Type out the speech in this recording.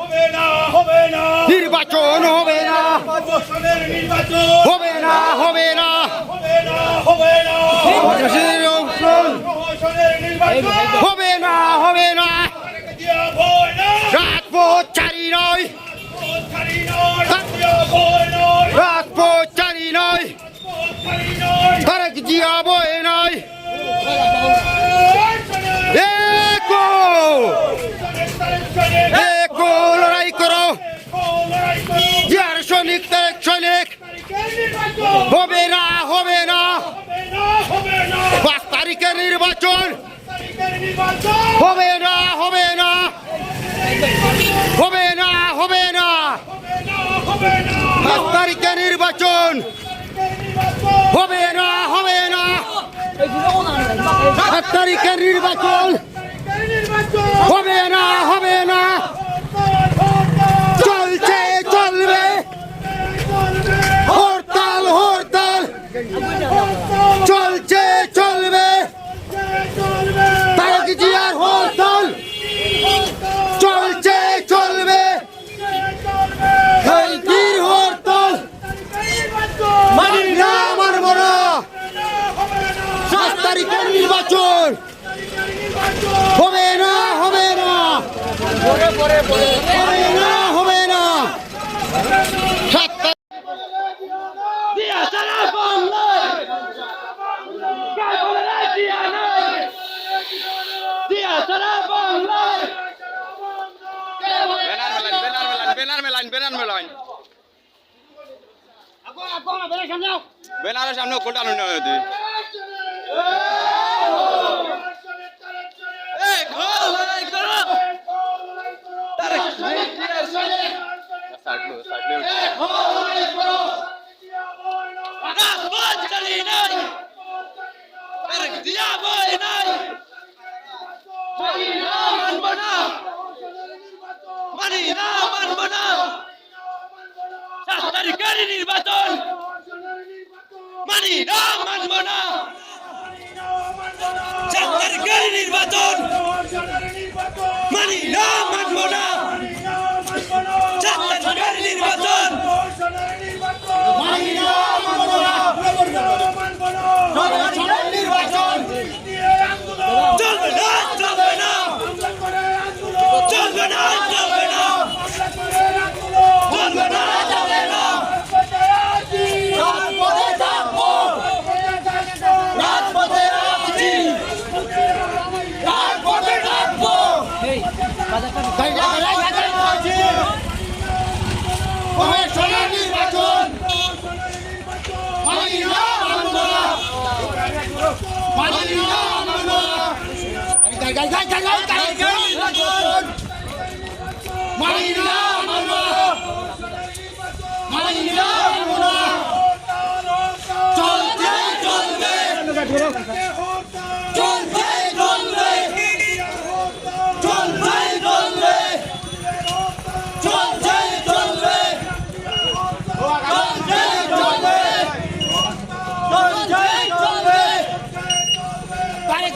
হবে না হবে না। নির্বাচন হবে না। হবে না হবে না। হবে না হবে না। হবে না রাজপথ চারি নয়। রাজপথ চারি নয়। তারেক জিয়া বয়ে নয়। হবে না হবে না। পাঁচ তারিখের নির্বাচন। হবে না হবে না। হবে না হবে না। পাঁচ তারিখের নির্বাচন। হবে না হবে না। সাত তারিখের নির্বাচন। Benar melain, benar melain, benar melain. Benar সামনে কোলটা নুন হতে এই গোল লড়াই করো সাইড লো সাইড লো রাজপথ চলি নাই তারেক দিয়া বই নাই মানি না মানব না মানি না মানব না তারিখের নির্বাচন। মানি না মানব না। নির্বাচন। মানি না মানব না সাত তারিখের নির্বাচন চলবে না চলবে না চলবে না চলবে না চলবে না চলবে না নির্বাচন মানি না মানব না মানি না মানব না গাই গাই গাই গাই